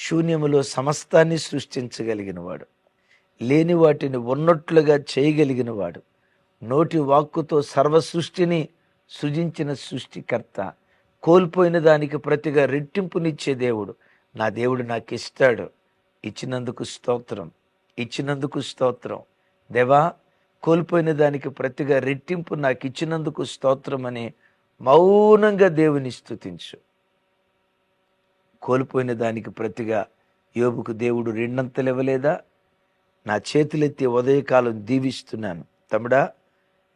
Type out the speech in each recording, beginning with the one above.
శూన్యములో సమస్తాన్ని సృష్టించగలిగిన వాడు లేని వాటిని ఉన్నట్లుగా చేయగలిగిన వాడు నోటి వాక్కుతో సర్వ సృష్టిని సృజించిన సృష్టికర్త. కోల్పోయిన దానికి ప్రతిగా రెట్టింపునిచ్చే దేవుడు. నా దేవుడు నాకు ఇస్తాడు ఇచ్చినందుకు స్తోత్రం. ఇచ్చినందుకు స్తోత్రం. దేవా కోల్పోయిన దానికి ప్రతిగా రెట్టింపు నాకు ఇచ్చినందుకు స్తోత్రం అని మౌనంగా దేవుని స్థుతించు కోల్పోయిన దానికి ప్రతిగా యోబుకు దేవుడు రెండంతలు ఇవ్వలేదా? నా చేతులెత్తి ఉదయకాలం దీవిస్తున్నాను. తమ్ముడా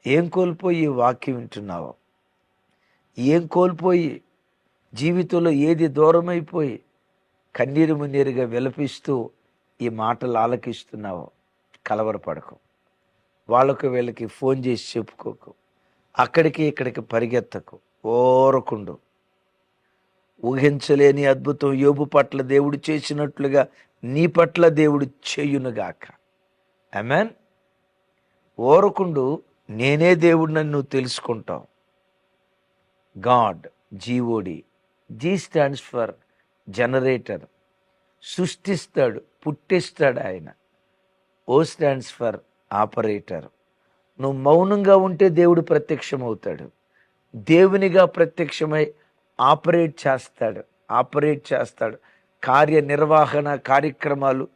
ఏం కోల్పోయి వాక్యం వింటున్నావో? ఏం కోల్పోయి జీవితంలో ఏది దూరమైపోయి కన్నీరు మున్నీరుగా విలపిస్తూ ఈ మాటలు ఆలకిస్తున్నావో కలవరపడకు. వాళ్ళకు వీళ్ళకి ఫోన్ చేసి చెప్పుకోకు. అక్కడికి ఇక్కడికి పరిగెత్తకు. ఓరకుండు. ఊహించలేని అద్భుతం యోబు పట్ల దేవుడు చేసినట్లుగా నీ పట్ల దేవుడు చేయునుగాక. అమెన్ ఓరకుండు నేనే దేవుడు నన్ను తెలుసుకుంటావు. God G O D G stands for generator సృష్టిస్తాడు పుట్టిస్తాడు ఆయన. ఓ స్టాండ్స్ ఫర్ ఆపరేటర్ నువ్వు మౌనంగా ఉంటే దేవుడు ప్రత్యక్షమవుతాడు. దేవునిగా ప్రత్యక్షమై ఆపరేట్ చేస్తాడు. ఆపరేట్ చేస్తాడు. కార్యనిర్వహణ కార్యక్రమాలు